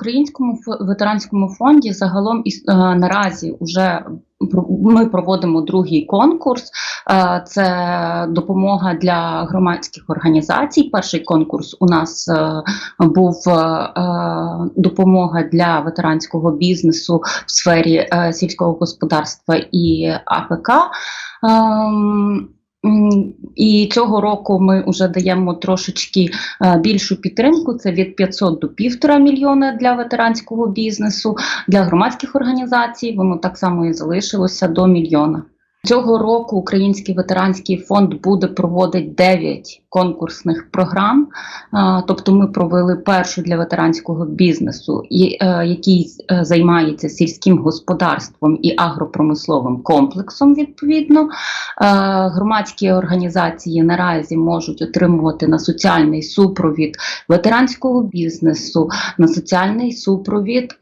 українському ветеранському фонді загалом іс- е, наразі вже ми проводимо другий конкурс. Е, Це допомога для громадських організацій. Перший конкурс у нас е, був допомога для ветеранського бізнесу в сфері сільського господарства і АПК. І цього року ми вже даємо трошечки е, більшу підтримку. Це від 500 до 1,5 мільйона для ветеранського бізнесу, для громадських організацій. Воно так само і залишилося до мільйона. Цього року Український ветеранський фонд буде проводити 9 конкурсних програм. Тобто, ми провели першу для ветеранського бізнесу, е, який е, займається сільським господарством і агропромисловим комплексом. Відповідно, Е, громадські організації наразі можуть отримувати на соціальний супровід ветеранського бізнесу, на соціальний супровід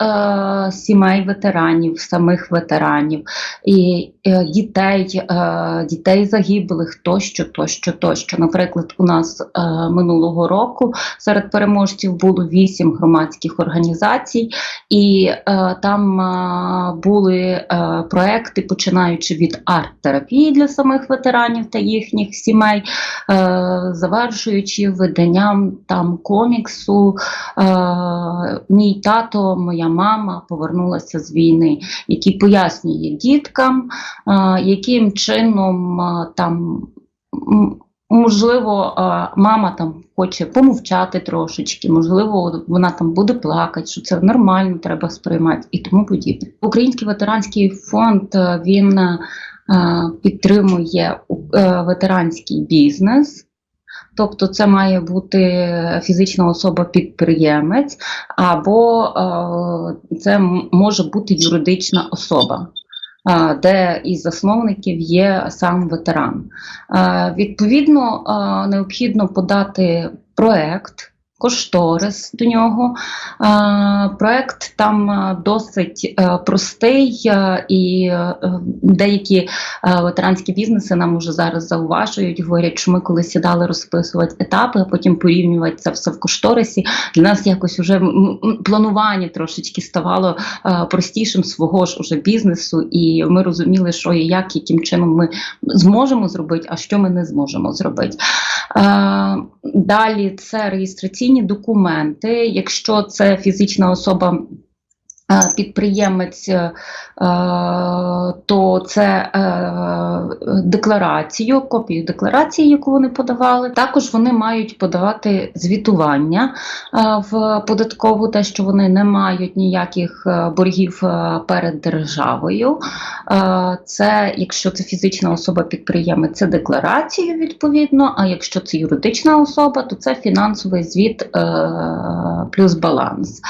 сімей ветеранів, самих ветеранів і е, дітей, дітей загиблих тощо, тощо, тощо. Наприклад, у нас е, минулого року серед переможців було вісім громадських організацій, і е, там е, були проекти, починаючи від арт-терапії для самих ветеранів та їхніх сімей, завершуючи виданням там коміксу. Мій тато, моя мама повернулася з війни, який пояснює діткам, яким чином там. Можливо, мама там хоче помовчати трошечки, можливо, вона там буде плакати, що це нормально, треба сприймати і тому подібне. Український ветеранський фонд він підтримує е, ветеранський бізнес. Тобто це має бути фізична особа-підприємець, або е, це може бути юридична особа, де із засновників є сам ветеран. Відповідно, необхідно подати проект. Кошторис до нього. Проект там досить е, простий, е, і е, деякі ветеранські бізнеси нам уже зараз зауважують, говорять, що ми коли сідали розписувати етапи, а потім порівнювати це все в кошторисі. Для нас якось вже планування трошечки ставало простішим свого ж уже бізнесу, і ми розуміли, що і як, яким чином ми зможемо зробити, а що ми не зможемо зробити. Далі це реєстраційні документи. Якщо це фізична особа. Е, Підприємець, е, то це е, декларацію, копію декларації, яку вони подавали. Також вони мають подавати звітування в податкову, те, що вони не мають ніяких боргів перед державою. Це якщо це фізична особа підприємець, це декларацію відповідно. А якщо це юридична особа, то це фінансовий звіт плюс баланс.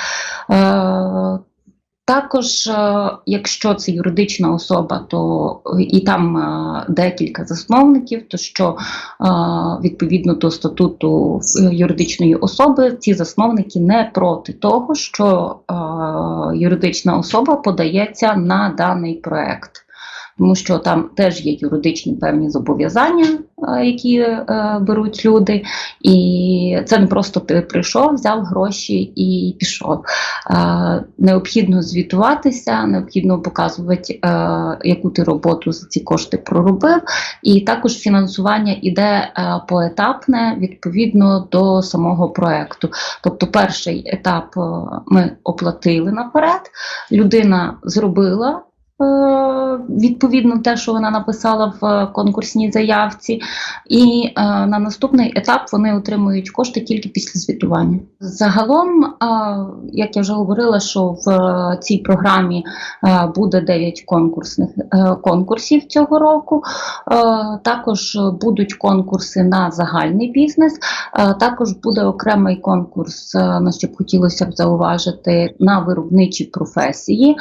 Також, е, якщо це юридична особа, то і там е, декілька засновників, то що е, відповідно до статуту юридичної особи, ці засновники не проти того, що юридична особа подається на даний проект. Тому що там теж є юридичні певні зобов'язання, е, які е, беруть люди, і це не просто ти прийшов, взяв гроші і пішов. Е, необхідно звітуватися, необхідно показувати, яку ти роботу за ці кошти проробив. І також фінансування іде поетапне відповідно до самого проекту. Тобто, перший етап ми оплатили наперед, людина зробила. Е, Відповідно, те, що вона написала в конкурсній заявці, і е, на наступний етап вони отримують кошти тільки після звітування. Загалом, е, як я вже говорила, що в цій програмі буде 9 конкурсних конкурсів цього року. Також будуть конкурси на загальний бізнес. Е, також буде окремий конкурс, на що б хотілося б зауважити, на виробничі професії,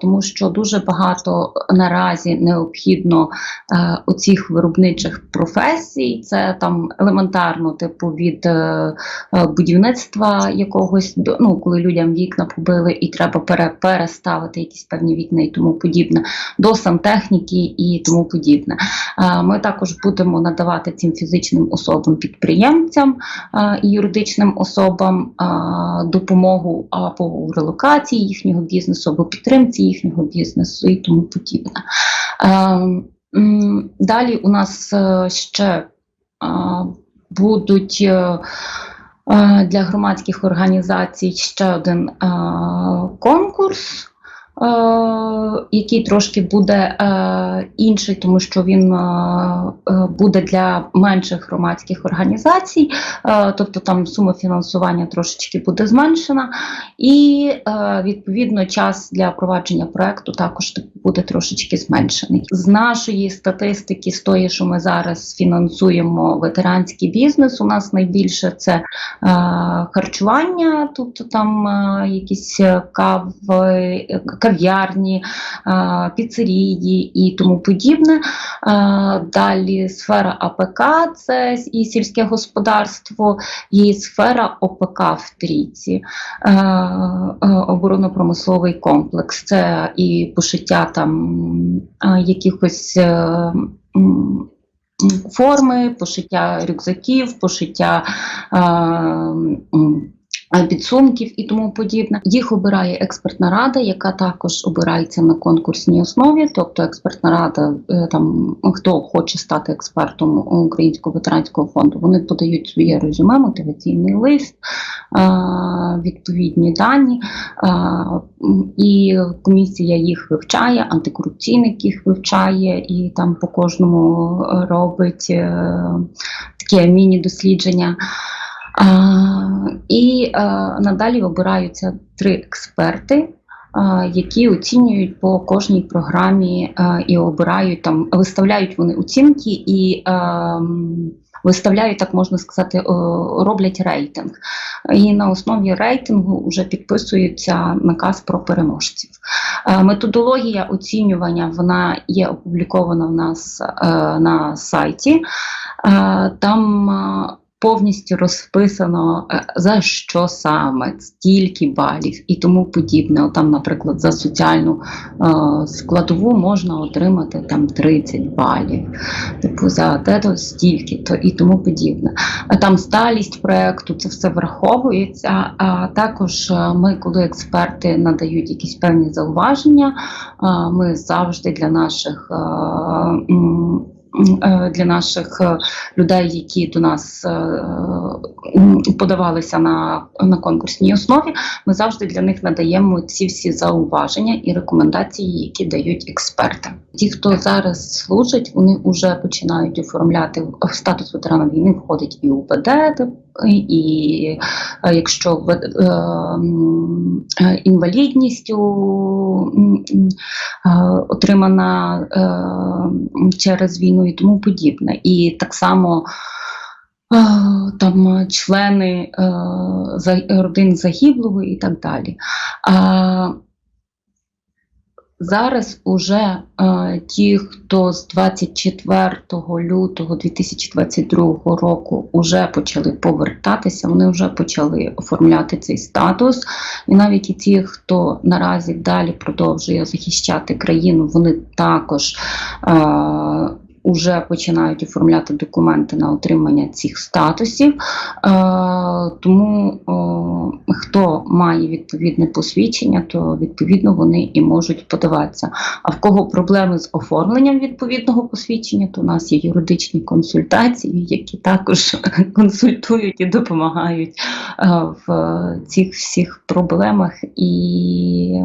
тому що дуже дуже багато наразі необхідно е, оцих виробничих професій. Це там елементарно, типу від е, е, будівництва якогось до ну, коли людям вікна побили, і треба пере, переставити якісь певні вікна і тому подібне, до сантехніки і тому подібне. Е, ми також будемо надавати цим фізичним особам підприємцям е, і юридичним особам е, допомогу або у релокації їхнього бізнесу, або підтримці їхнього бізнесу і тому подібне. Е, Далі у нас е, ще е, будуть для громадських організацій ще один конкурс. Е, Який трошки буде е, інший, тому що він е, буде для менших громадських організацій, тобто там сума фінансування трошечки буде зменшена, і відповідно час для провадження проекту також буде трошечки зменшений. З нашої статистики, з тої, що ми зараз фінансуємо ветеранський бізнес, у нас найбільше це харчування, тобто там якісь кави, кав'ярні, е, піцерії і тому подібне. Е, Далі сфера АПК це і сільське господарство, і сфера ОПК в трійці, е, оборонно-промисловий комплекс. Це і пошиття там якихось. Форми, пошиття рюкзаків, пошиття підсумків і тому подібне. Їх обирає експертна рада, яка також обирається на конкурсній основі. Тобто експертна рада, е, там хто хоче стати експертом Українського ветеранського фонду, вони подають своє резюме, мотиваційний лист, е, відповідні дані, е, і комісія їх вивчає, антикорупційник їх вивчає, і там по кожному е, робить е, таке міні-дослідження. І надалі обираються три експерти, які оцінюють по кожній програмі і обирають там, виставляють вони оцінки і а, виставляють, так можна сказати, роблять рейтинг. І на основі рейтингу вже підписується наказ про переможців. Е, Методологія оцінювання вона є опублікована в нас е, на сайті. Е, Там е, повністю розписано е, за що саме, стільки балів і тому подібне. Там, наприклад, за соціальну е, складову можна отримати там 30 балів, типу за те то стільки, то і тому подібне. Е, Там сталість проекту, це все враховується. А також ми, коли експерти надають якісь певні зауваження, ми завжди для наших. Для наших е, людей, які до нас е, подавалися на, на конкурсній основі, ми завжди для них надаємо ці всі зауваження і рекомендації, які дають експерти. Ті, хто зараз служить, вони вже починають оформляти в статус ветерана війни, входить і де- і е, якщо ве- е, е, інвалідністю е, отримана е, через війну і тому подібне. І так само е, там члени е, родин загиблого і так далі. Зараз уже е, ті, хто з 24 лютого 2022 року вже почали повертатися, вони вже почали оформляти цей статус. І навіть і ті, хто наразі далі продовжує захищати країну, вони також е, уже починають оформляти документи на отримання цих статусів. Е, тому хто має відповідне посвідчення, то відповідно вони і можуть подаватися. А в кого проблеми з оформленням відповідного посвідчення, то у нас є юридичні консультації, які також консультують і допомагають е, в цих всіх проблемах і.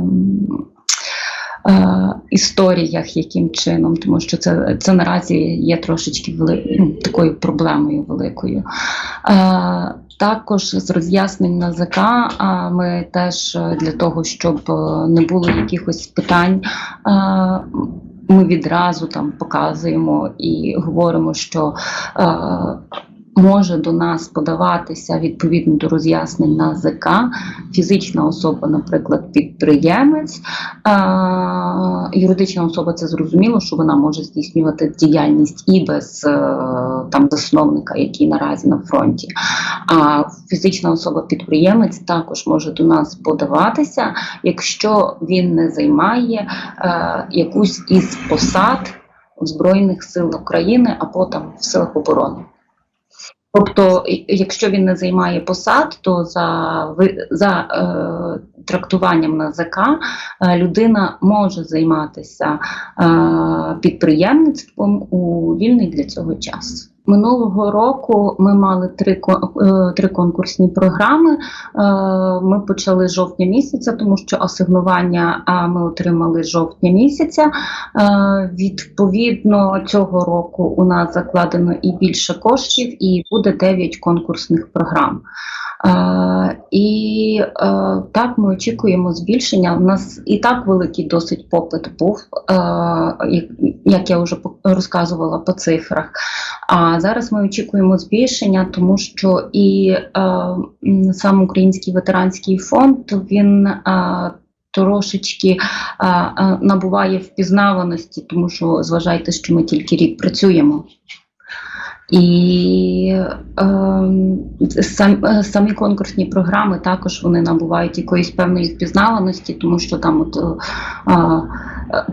Е, Історіях, яким чином, тому що це, це наразі є трошечки вели, ну, такою проблемою великою. Е, також з роз'яснень НАЗК а, ми теж е, для того, щоб е, не було якихось питань. е, Ми відразу там показуємо і говоримо, що е, може до нас подаватися відповідно до роз'яснень на ЗК, фізична особа, наприклад, підприємець, юридична особа це зрозуміло, що вона може здійснювати діяльність і без е, там засновника, який наразі на фронті. А фізична особа-підприємець також може до нас подаватися, якщо він не займає е, якусь із посад Збройних сил України або там в силах оборони. Тобто, якщо він не займає посад, то за, за е, трактуванням на ЗК е, людина може займатися е, підприємництвом у вільний для цього час. Минулого року ми мали три, е, три конкурсні програми. Е, Ми почали з жовтня місяця, тому що асигнування ми отримали з жовтня місяця. Е, Відповідно, цього року у нас закладено і більше коштів, і буде 9 конкурсних програм. Е, І е, так ми очікуємо збільшення. У нас і так великий досить попит був, е, як- я вже розказувала по цифрах. А зараз ми очікуємо збільшення, тому що і сам Український ветеранський фонд він. Трошечки а, а, набуває впізнаваності, тому що зважайте, що ми тільки рік працюємо. І е, сам, самі конкурсні програми також вони набувають якоїсь певної впізнаваності, тому що там от, е,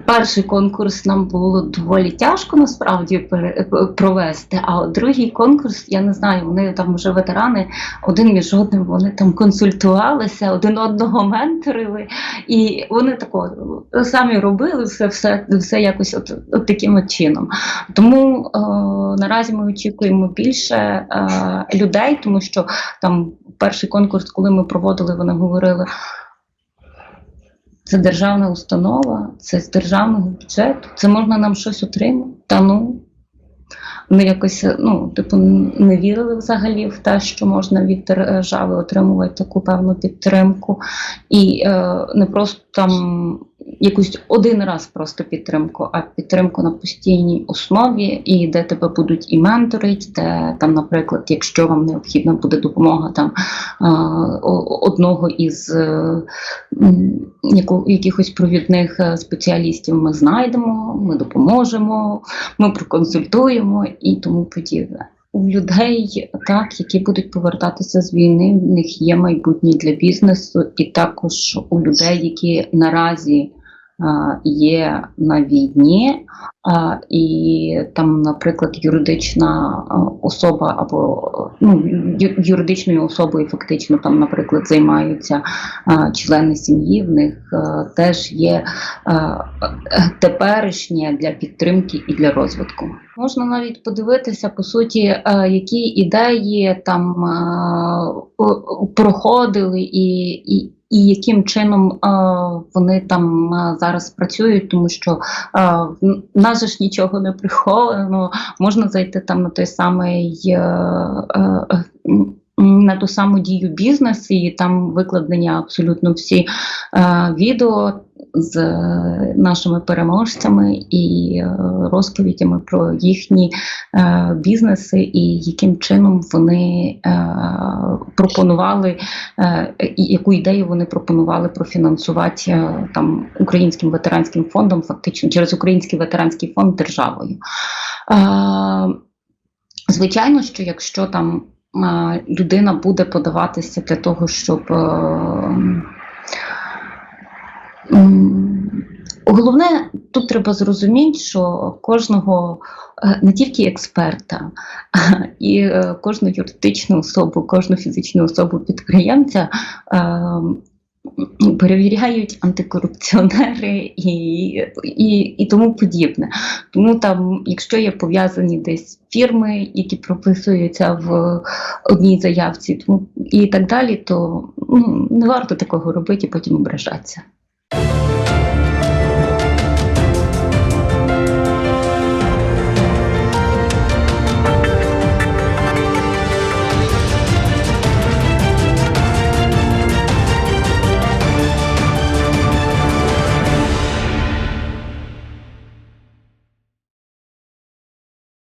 перший конкурс нам було доволі тяжко насправді е, провести. А другий конкурс, я не знаю, вони там вже ветерани один між одним вони там консультувалися, один одного менторили, і вони тако самі робили все, все, все якось от, от таким от чином. Тому е, наразі ми очікуємо більше е, людей, тому що там перший конкурс, коли ми проводили, вони говорили. Це державна установа, це з державного бюджету, це можна нам щось отримати. Та ну вони якось ну, типу, не вірили взагалі в те, що можна від держави отримувати таку певну підтримку, і е, не просто там якусь один раз просто підтримку, а підтримку на постійній основі, і де тебе будуть і менторить, де там, наприклад, якщо вам необхідна буде допомога там одного із е, якихось провідних е, спеціалістів, ми знайдемо, ми допоможемо, ми проконсультуємо і тому подібне. У людей, так, які будуть повертатися з війни, в них є майбутнє для бізнесу, і також у людей, які наразі є на війні, і там, наприклад, юридична особа або ну, юридичною особою фактично там, наприклад, займаються члени сім'ї, в них теж є е, теперішнє для підтримки і для розвитку. Можна навіть подивитися, по суті, е, які ідеї там е, проходили і. і і яким чином вони там зараз працюють, тому що в нас ж нічого не приховано. Можна зайти там на той самий е, е, на ту саму дію бізнес, і там викладені абсолютно всі е, відео з нашими переможцями і е, розповідями про їхні е, бізнеси і яким чином вони е, пропонували, і яку ідею вони пропонували профінансувати там українським ветеранським фондом, фактично через Український ветеранський фонд державою. Звичайно, що якщо там людина буде подаватися для того, щоб головне тут треба зрозуміти, що кожного е, не тільки експерта, і е, кожну юридичну особу, кожну фізичну особу підприємця. е, Перевіряють антикорупціонери і, і, і тому подібне. Тому там, якщо є пов'язані десь фірми, які прописуються в одній заявці, тому і так далі, то ну, не варто такого робити і потім ображатися. You